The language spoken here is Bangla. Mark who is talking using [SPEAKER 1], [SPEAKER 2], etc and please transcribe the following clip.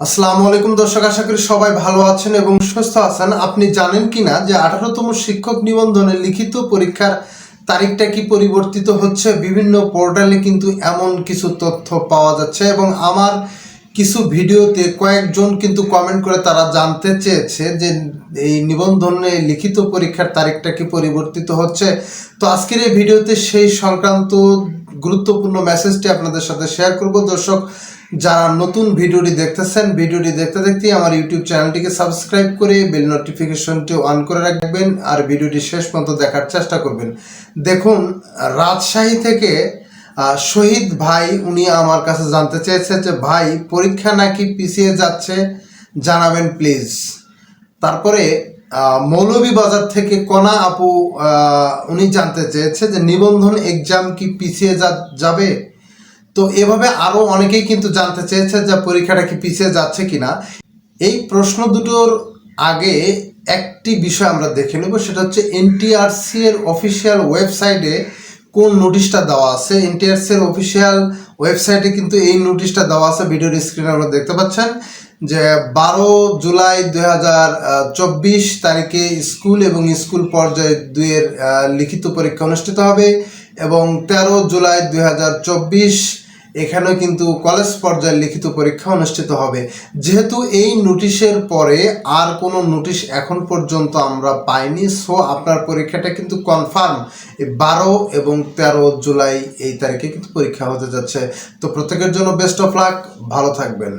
[SPEAKER 1] আসসালামু আলাইকুম দর্শক, আশা করি সবাই ভালো আছেন এবং সুস্থ আছেন। আপনি জানেন কি না যে আঠারোতম শিক্ষক নিবন্ধনে লিখিত পরীক্ষার তারিখটা কি পরিবর্তিত হচ্ছে? বিভিন্ন পোর্টালে কিন্তু এমন কিছু তথ্য পাওয়া যাচ্ছে এবং আমার কিছু ভিডিওতে কয়েকজন কিন্তু কমেন্ট করে তারা জানতে চেয়েছে যে এই নিবন্ধনে লিখিত পরীক্ষার তারিখটা কি পরিবর্তিত হচ্ছে। তো আজকের এই ভিডিওতে সেই সংক্রান্ত গুরুত্বপূর্ণ মেসেজটি আপনাদের সাথে শেয়ার করব। দর্শক, যারা নতুন ভিডিওটি দেখতেছেন, ভিডিওটি দেখতে দেখতেই আমার ইউটিউব চ্যানেলটিকে সাবস্ক্রাইব করে বেল নোটিফিকেশনটি অন করে রাখবেন আর ভিডিওটি শেষ পর্যন্ত দেখার চেষ্টা করবেন। দেখুন, রাজশাহী থেকে শহীদ ভাই উনি আমার কাছে জানতে চেয়েছে যে, ভাই, পরীক্ষা নাকি পিছিয়ে যাচ্ছে? জানাবেন প্লিজ তারপরে মৌলভীবাজার থেকে কণা আপু উনি জানতে চেয়েছে যে নিবন্ধন এক্সাম কি পিছিয়ে যাবে? তো এভাবে আরও অনেকেই কিন্তু জানতে চেয়েছে যে পরীক্ষাটা কি পিছিয়ে যাচ্ছে কি না এই প্রশ্ন দুটোর আগে একটি বিষয় আমরা দেখে নেব, সেটা হচ্ছে এনটিআরসি এর অফিসিয়াল ওয়েবসাইটে কোন নোটিশটা দেওয়া আছে? এনটিআরসি এর অফিসিয়াল ওয়েবসাইটে কিন্তু এই নোটিশটা দেওয়া আছে, ভিডিওর স্ক্রিনে আপনারা দেখতে পাচ্ছেন, যে বারো জুলাই দুই হাজার চব্বিশ তারিখে স্কুল এবং স্কুল পর্যায়ে দুইয়ের লিখিত পরীক্ষা অনুষ্ঠিত হবে এবং তেরো জুলাই দুই হাজার চব্বিশ এখানেও কিন্তু কলেজ পর্যায়ে লিখিত পরীক্ষা অনুষ্ঠিত হবে। যেহেতু এই নোটিশের পরে আর কোনো নোটিশ এখন পর্যন্ত আমরা পাইনি সো আপনার পরীক্ষাটা কিন্তু কনফার্ম বারো এবং তেরো জুলাই এই তারিখে কিন্তু পরীক্ষা হতে যাচ্ছে। তো প্রত্যেকের জন্য বেস্ট অফ লাক ভালো থাকবেন।